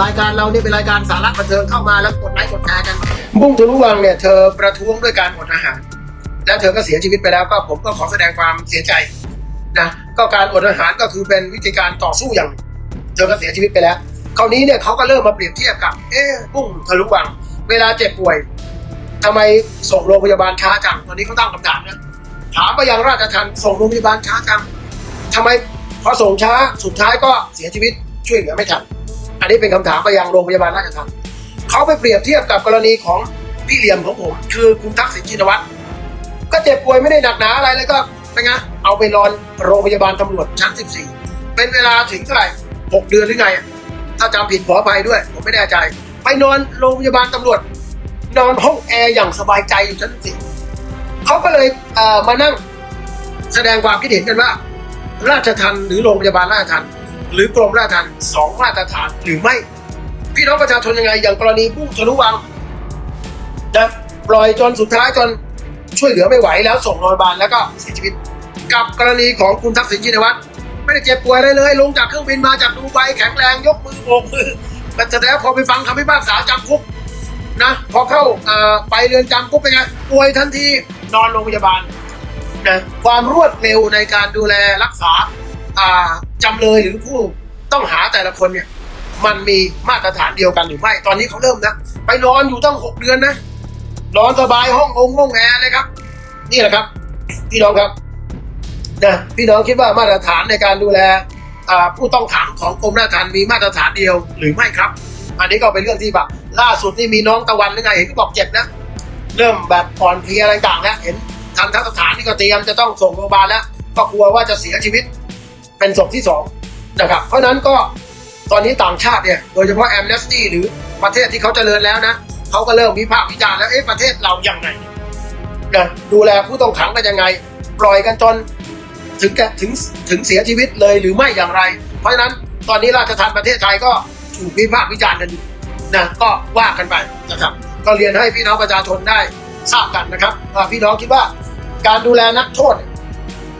รายการเราเนี่ยเป็นรายการสาระบันเทิงเข้ามาแล้วกดไลค์กดแชร์กันบุ้งทะลุวังเนี่ยเธอประท้วงด้วยการอดอาหาร แล้วเธอก็เสียชีวิตไปแล้วก็ผมก็ขอแสดงความเสียใจนะก็การอดอาหารก็คือเป็นวิธีการต่อสู้อย่าง เธอก็เสียชีวิตไปแล้วคราวนี้เนี่ยเขาก็เริ่มมาเปรียบเทียบกับ เอ๊ะบุ้งทะลุวัง เวลาเจ็บป่วยทำไมส่งโรงพยาบาลช้าจังตอนนี้เขาตั้งคำถามนะถามไปยังราชทัณฑ์ส่งโรงพยาบาลช้าจังทำไมพอส่งช้าสุดท้ายก็เสียชีวิตช่วยเหลือไม่ทัน อันนี้เป็นคำถามไปยังโรงพยาบาลราชทัณฑ์เขาไปเปรียบเทียบกับกรณีของพี่เหลี่ยมของผม คือคุณทักษิณชินวัตรก็เจ็บป่วยไม่ได้หนักหนาอะไรเลยก็เป็นไงเอาไปนอนโรงพยาบาลตำรวจชั้น 14 เป็นเวลาถึงเท่าไหร่หกเดือนหรือไง ถ้าจำผิดขออภัยด้วย ผมไม่แน่ใจ ไปนอนโรงพยาบาลตำรวจ นอนห้องแอร์อย่างสบายใจอยู่ชั้นสี่เขาก็เลยเมานั่งแสดงความคิดเห็นกันว่า ราชทันหรือโรงพยาบาลราชทัน หรือกรมราชทันสองมาตรฐานหรือไม่ พี่น้องประชาชนยังไงอย่างกรณีบุ้งทะลุวังนะปล่อยจนสุดท้ายจนช่วยเหลือไม่ไหวแล้วส่งโรงพยาบาลแล้วก็เสียชีวิต กับกรณีของคุณทักษิณชินวัตรไม่ได้เจ็บป่วยอะไรเลย ลงจากเครื่องบินมาจากดูไบแข็งแรงยกมือโบกมือแต่แล้วพอไปฟังคำพิพากษาจำคุกนะพอเข้าไปเรือนจำปุ๊บเป็นไงป่วยทันทีนอนโรงพยาบาลนะความรวดเร็วในการดูแลรักษา จำเลยหรือผู้ต้องหาแต่ละคนเนี่ย มันมีมาตรฐานเดียวกันหรือไม่ ตอนนี้เขาเริ่มนะ ไปนอนอยู่ตั้งหกเดือนนะนอนสบายห้ององค์ห้องแอร์เลยครับ นี่แหละครับ พี่น้องครับนะพี่น้องคิดว่ามาตรฐานในการดูแลผู้ต้องขังของกรมราชทัณฑ์มีมาตรฐานเดียวหรือไม่ครับ อันนี้ก็เป็นเรื่องที่แบบล่าสุดที่มีน้องตะวันหรือไงเห็นก็บอกเจ็บนะ เริ่มแบบอ่อนเพลียอะไรต่างแล้วเห็นทางทัศสถานนี่ก็เตรียมจะต้องส่งโรงพยาบาลแล้วก็กลัวว่าจะเสียชีวิต เป็นศพที่สองนะครับเพราะนั้นก็ตอนนี้ต่างชาติเนี่ยโดยเฉพาะแอมเนสตี้หรือประเทศที่เขาเจริญแล้วนะเขาก็เริ่มวิพากษ์วิจารณ์แล้วเอ๊ะประเทศเรายังไงนะดูแลผู้ต้องขังกันยังไง ปล่อยกันจนถึงถึงถึงเสียชีวิตเลยหรือไม่อย่างไร เพราะฉะนั้นตอนนี้ราชทัณฑ์ประเทศไทยก็ถูกวิพากษ์วิจารณ์กันอยู่นะก็ว่ากันไปนะครับก็เรียนให้พี่น้องประชาชนได้ทราบกันนะครับว่าพี่น้องคิดว่าการดูแลนักโทษ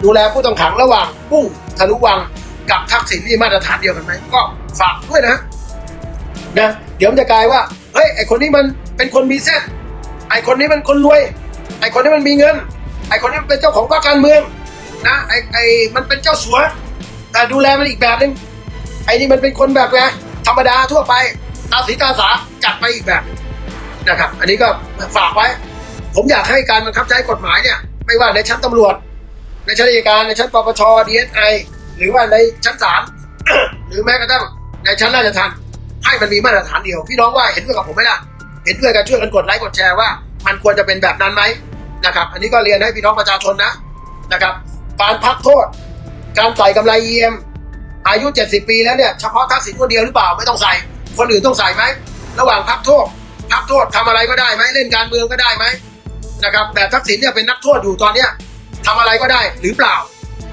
ดูแลผู้ต้องขังระหว่างปุ้ง ทะลุวังกับทักษิณนี่มาตรฐานเดียวกันไหมก็ฝากด้วยนะนะเดี๋ยวมันจะกลายว่าเฮ้ยไอคนนี้มันเป็นคนมีเส้นไอคนนี้มันคนรวย ไอคนนี้มันมีเงิน ไอคนนี้มันเป็นเจ้าของพรรคการเมืองนะไอไอมันเป็นเจ้าสัวแต่ดูแลมันอีกแบบหนึงไอนี่มันเป็นคนแบบไงธรรมดาทั่วไปตาสีตาสาจัดไปอีกแบบนะครับ อันนี้ก็ฝากไว้ ผมอยากให้การบังคับใช้กฎหมายเนี่ย ไม่ว่าในชั้นตำรวจ ในชั้นอัยการในชั้นปปชดีเอสไอหรือว่าในชั้นศาลหรือแม้กระทั่งในชั้นราชทัณฑ์ให้มันมีมาตรฐานเดียว พี่น้องว่าเห็นด้วยกับผมไหมล่ะ เห็นด้วยกันช่วยกันกดไลค์กดแชร์ว่า มันควรจะเป็นแบบนั้นไหมนะครับ อันนี้ก็เรียนให้พี่น้องประชาชนนะนะครับ การพักโทษ การใส่กำไร EM อายุ 70 ปีแล้วเนี่ยเฉพาะทักษิณคนเดียวหรือเปล่าไม่ต้องใส่ คนอื่นต้องใส่ไหมระหว่างพักโทษพักโทษทำอะไรก็ได้ไหมเล่นการเมืองก็ได้ไหมนะครับแต่ทักษิณเนี่ยเป็นนักโทษอยู่ตอนเนี้ย ทำอะไรก็ได้หรือเปล่า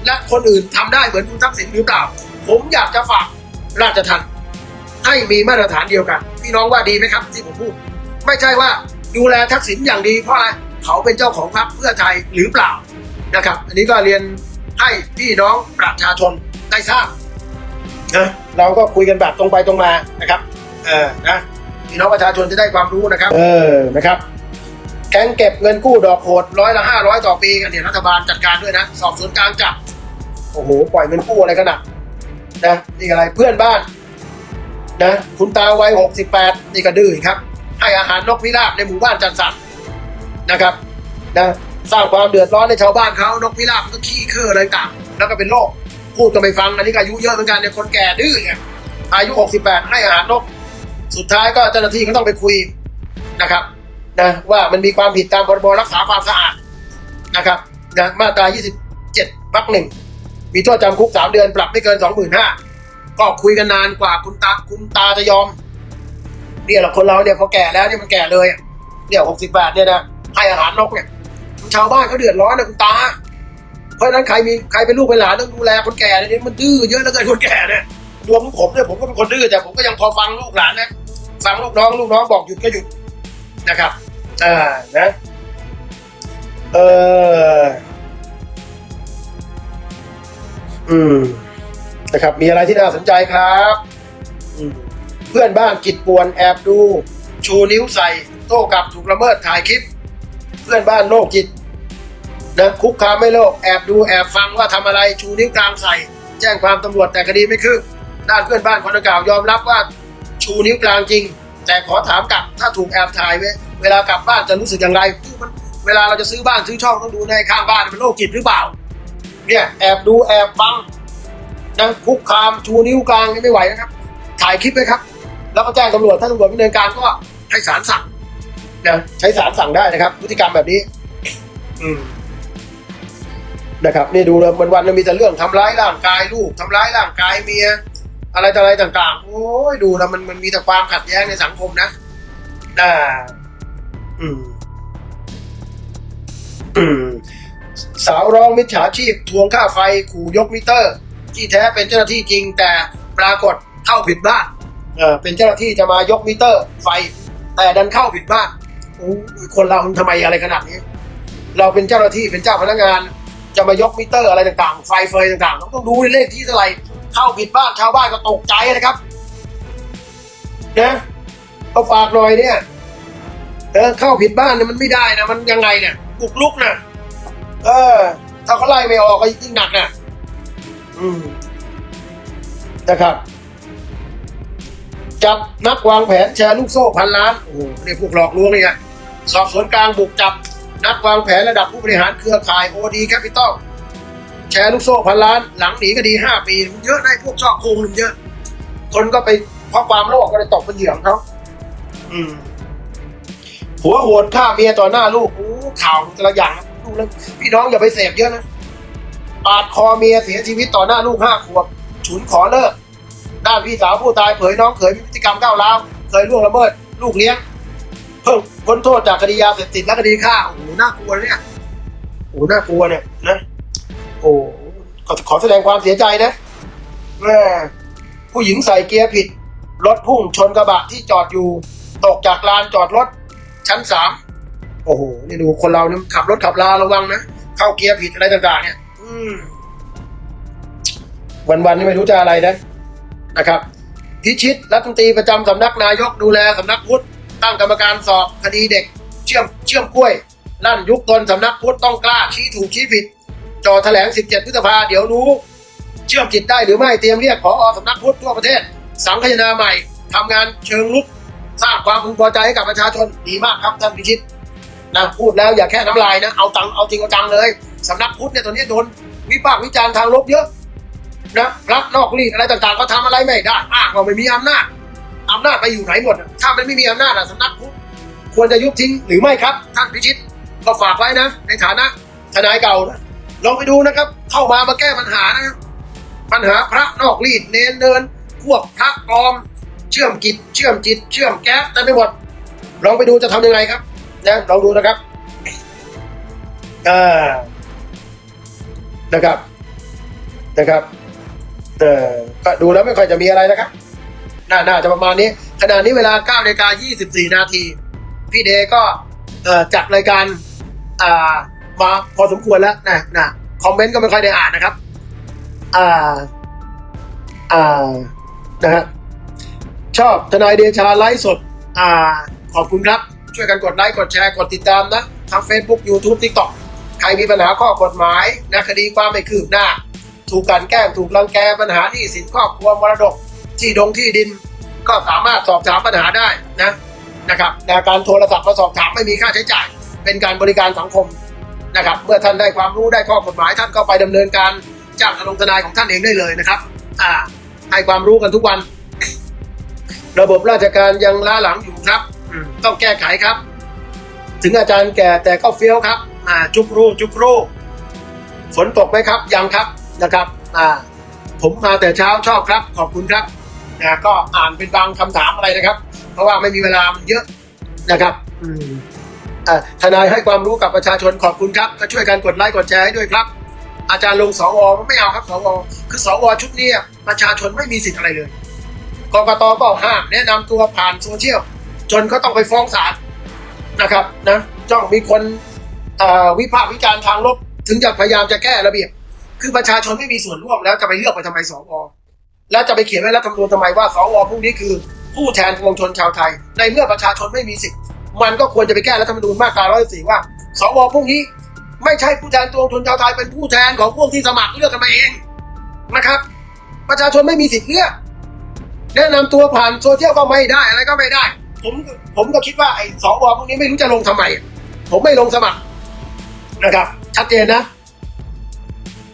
และคนอื่นทำได้เหมือนคุณทักษิณหรือเปล่า ผมอยากจะฝากราชทัณฑ์ให้มีมาตรฐานเดียวกัน พี่น้องว่าดีไหมครับ ที่ผมพูด ไม่ใช่ว่าดูแลทักษิณอย่างดีเพราะอะไรเขาเป็นเจ้าของพรรคเพื่อไทยหรือเปล่านะครับ อันนี้ก็เรียนให้พี่น้องประชาชนได้ทราบนะเราก็คุยกันแบบตรงไปตรงมานะครับ เออนะพี่น้องประชาชนจะได้ความรู้นะครับ เออนะครับ แก๊งเก็บเงินกู้ดอกโหดร้อยละห้าร้อยต่อปีกันเนี่ยรัฐบาลจัดการด้วยนะ สอบสวนกลางจับ โอ้โห ปล่อยเงินกู้อะไรขนาดนะนี่อะไรเพื่อนบ้านนะคุณตาวัยหกสิบแปดนี่ก็ดื้อครับ ให้อาหารนกพิราบในหมู่บ้านจัดสรรนะครับนะสร้างความเดือดร้อนในชาวบ้านเขานกพิราบก็ขี้เคืออะไรต่างแล้วก็เป็นโรคพูดก็ไม่ฟังอันนี้ก็อายุเยอะเหมือนกันเนี่ยคนแก่ดื้อเนี่ยอายุ 68 ให้อาหารนก สุดท้ายก็เจ้าหน้าที่ก็ต้องไปคุยนะครับ นะว่ามันมีความผิดตามพรบรักษาความสะอาดนะครับนะมาตรา 27วรรคหนึ่งมีโทษจำคุก 3 เดือนปรับไม่เกิน 25,000ก็คุยกันนานกว่าคุณตาคุณตาจะยอมเนี่ยเราคนเราเนี่ยพอแก่แล้วเนี่ยมันแก่เลยเนี่ย68เนี่ยนะให้อาหารนกเนี่ยชาวบ้านเขาเดือดร้อนนะคุณตา เพราะฉะนั้นใครมีใครเป็นลูกเป็นหลานต้องดูแลคนแก่เนี่ยมันดื้อเยอะแล้วเกินคนแก่เนี่ยรวมผมเนี่ยผมก็เป็นคนดื้อแต่ผมก็ยังพอฟังลูกหลานนะฟังลูกน้องลูกน้องบอกหยุดก็หยุด นะครับ อ่านะเอออืมนะครับ มีอะไรที่น่าสนใจครับเพื่อนบ้านจิตป่วนแอบดู ชูนิ้วใส่ โต้กลับถูกละเมิดถ่ายคลิป เพื่อนบ้านโรคจิตนะคุกคามไม่โลกแอบดูแอบฟังว่าทำอะไรชูนิ้วกลางใส่ แจ้งความตำรวจแต่คดีไม่คืบด้านเพื่อนบ้านคนดังกล่าวยอมรับว่า ชูนิ้วกลางจริง แต่ขอถามกลับถ้าถูกแอบถ่ายเวเวลากลับบ้านจะรู้สึกอย่างไรมันเวลาเราจะซื้อบ้านซื้อช่องต้องดูในข้างบ้านเป็นโรคจิตหรือเปล่า เนี่ยแอบดูแอบฟังนะคุกคามชูนิ้วกลางนี่ไม่ไหวนะครับ ถ่ายคลิปไว้ครับ แล้วก็แจ้งตำรวจถ้าตำรวจดำเนินการก็ให้ศาลสั่งนะใช้ศาลสั่งได้นะครับ พฤติกรรมแบบนี้ อืมนะครับ นี่ดูเลยวันวันๆมันมีแต่เรื่องทำร้ายร่างกายลูกทำร้ายร่างกายเมีย อะไรต่ออะไรต่างๆ โอ้ยดูแล้วมันมันมีแต่ความขัดแย้งในสังคมนะอ่าอืม อืม สาวร้องมิจฉาชีพทวงค่าไฟขู่ยกมิเตอร์ ที่แท้เป็นเจ้าหน้าที่จริง แต่ปรากฏเข้าผิดบ้านเออเป็นเจ้าหน้าที่จะมายกมิเตอร์ ไฟ แต่ดันเข้าผิดบ้านโอ้ยคนเรามันทำไมอะไรขนาดนี้ เราเป็นเจ้าหน้าที่เป็นเจ้าพนักงาน จะมายกมิเตอร์อะไรต่างๆ ไฟเฟยต่างๆ ต้องดูเลขที่เท่าไหร่ เข้าผิดบ้านชาวบ้านก็ตกใจนะครับนะก็ฝากหน่อยเนี่ยเออเข้าผิดบ้านเนี่ยมันไม่ได้นะมันยังไงเนี่ยบุกลุกนะเออ ถ้าเขาไล่ไม่ออกก็ยิ่งหนักนะอืมนะครับ จับนักวางแผนแชร์ลูกโซ่พันล้านโอ้โหเนี่ยพวกหลอกลวงเนี่ยสอบสวนกลางบุกจับ นักวางแผนระดับผู้บริหารเครือข่ายโอดีแคปิตอล แชร์ลูกโซ่พันล้านหลังหนีคดีห้าปีมันเยอะได้พวกชอบโกงมันเยอะ คนก็ไปเพราะความโลภก็เลยตกเป็นเหยื่อของเขาอืมหัวโหดฆ่าเมียต่อหน้าลูกโอ้ข่าวแต่ละอย่างนะดูแล้วพี่น้องอย่าไปเสพเยอะนะปาดคอเมียเสียชีวิตต่อหน้าลูกห้าขวบฉุนขอเลิก ด้านพี่สาวผู้ตายเผยน้องเขยมีพฤติกรรมก้าวร้าวเคยล่วงละเมิด ลูกเลี้ยง เพิ่งพ้นโทษจากคดียาเสพติดและคดีฆ่าโอ้โหน่ากลัวเนี่ยโอ้โหน่ากลัวเนี่ยนะ โอ้ขอขอแสดงความเสียใจนะแม่ผู้หญิงใส่เกียร์ผิด รถพุ่งชนกระบะที่จอดอยู่ ตกจากลานจอดรถ ชั้นสามโอ้โหนี่ดูคนเราเนี่ยขับรถขับลาระวังนะเข้าเกียร์ผิดอะไรต่างๆเนี่ย อืมวันๆนี่ไม่รู้จะอะไรนะนะครับพิชิตรัฐมนตรีประจำสำนักนายกดูแลสำนักพุทธตั้งกรรมการสอบคดีเด็ก เชื่อมเชื่อมกล้วยลั่นยุคตนสำนักพุทธต้องกล้าชี้ถูกชี้ผิด จอแถลง 17 พฤษภาเดี๋ยวรู้ เชื่อมจิตได้หรือไม่เตรียมเรียกผอสำนักพุทธทั่วประเทศ สังคายนาใหม่ทำงานเชิงลุกสร้างความพึงพอใจให้กับประชาชนดีมากครับท่านพิชิตนะพูดแล้วอย่าแค่น้ำลายนะเอาตังเอาจริงเอาจังเลยสำนักพุทธเนี่ยตอนนี้โดนวิพากษ์วิจารณ์ทางลบเยอะนะพระนอกรีดอะไรต่างๆก็ทำอะไรไม่ได้อ้างว่าไม่มีอำนาจอำนาจไปอยู่ไหนหมด ถ้ามันไม่มีอำนาจสำนักพุทธควรจะยุบทิ้งหรือไม่ครับ ท่านพิชิตก็ฝากไว้นะ ในฐานะทนายเก่านะ ลองไปดูนะครับ เข้ามามาแก้ปัญหานะครับปัญหาพระนอกรีดเนนเดินพวกพระปลอม เชื่อมจิตเชื่อมจิต เชื่อมแก๊สแต่ไม่หมดลองไปดูจะทำยังไงครับนะลองดูนะครับอ่านะครับนะครับเออก็ดูแล้วไม่ค่อยจะมีอะไรนะครับน่าน่าจะประมาณนี้ขณะนี้เวลา9นาฬิกา24 นาที พี่เดก็จัดรายการอ่า มาพอสมควรแล้วนะนะคอมเมนต์ก็ไม่ค่อยได้อ่านนะครับ อ่า อ่า นะฮะชอบทนายเดชาไลฟ์สด อ่า ขอบคุณครับ ช่วยกันกดไลค์ กดแชร์ กดติดตามนะทาง Facebook YouTube TikTok ใครมีปัญหาข้อกฎหมายนะคดีความไม่คืบหน้า ถูกกลันแกล้ง ถูกรังแก ปัญหาหนี้สินครอบครัวมรดก ที่ดงที่ดิน ก็สามารถสอบถามปัญหาได้นะ นะครับในการโทรศัพท์มาสอบถามไม่มีค่าใช้จ่าย เป็นการบริการสังคม นะครับ เมื่อท่านได้ความรู้ได้ข้อกฎหมายท่านก็ไปดำเนินการจ้างอารมณ์ทนายของท่านเองได้เลยนะครับ อ่า ให้ความรู้กันทุกวัน ระบบราชการยังล้าหลังอยู่ครับต้องแก้ไขครับ ถึงอาจารย์แก่แต่ก็เฟี้ยวครับ อ่า จุกรูจุกรูฝนตกไหมครับ ยังครับนะครับ อ่า ผมมาแต่เช้าชอบครับ ขอบคุณครับนะก็อ่านเป็นบางคำถามอะไรนะครับ เพราะว่าไม่มีเวลามันเยอะนะครับ อืม ทนายให้ความรู้กับประชาชนขอบคุณครับ ก็ช่วยกันกดไลค์กดแชร์ให้ด้วยครับ อาจารย์ลงสวไม่เอาครับสวคือสวชุดนี้ประชาชนไม่มีสิทธิ์อะไรเลยกกตก็ห้ามแนะนำตัวผ่านโซเชียลจนเขาต้องไปฟ้องศาลนะครับนะจ้องมีคนวิพากษ์วิจารณ์ทางลบ ถึงจะพยายามจะแก้ระเบียบ คือประชาชนไม่มีส่วนร่วมแล้วจะไปเลือกไปทำไมสวแล้วจะไปเขียนไว้รัฐธรรมนูญทำไมว่าสวพวกนี้คือ ผู้แทนปวงชนชาวไทย ในเมื่อประชาชนไม่มีสิทธิ์ มันก็ควรจะไปแก้รัฐธรรมนูญมาตรา114ว่าสวพวกนี้ไม่ใช่ผู้แทนตัวงชนชาวไทยเป็นผู้แทนของพวกที่สมัครเลือกกันมาเองนะครับ ประชาชนไม่มีสิทธิ์เลือกแนะนำตัวผ่านโซเชียลก็ไม่ได้อะไรก็ไม่ได้ ผมผมก็คิดว่าไอ้สวพวกนี้ไม่รู้จะลงทำไม ผมไม่ลงสมัครนะครับ ชัดเจนนะ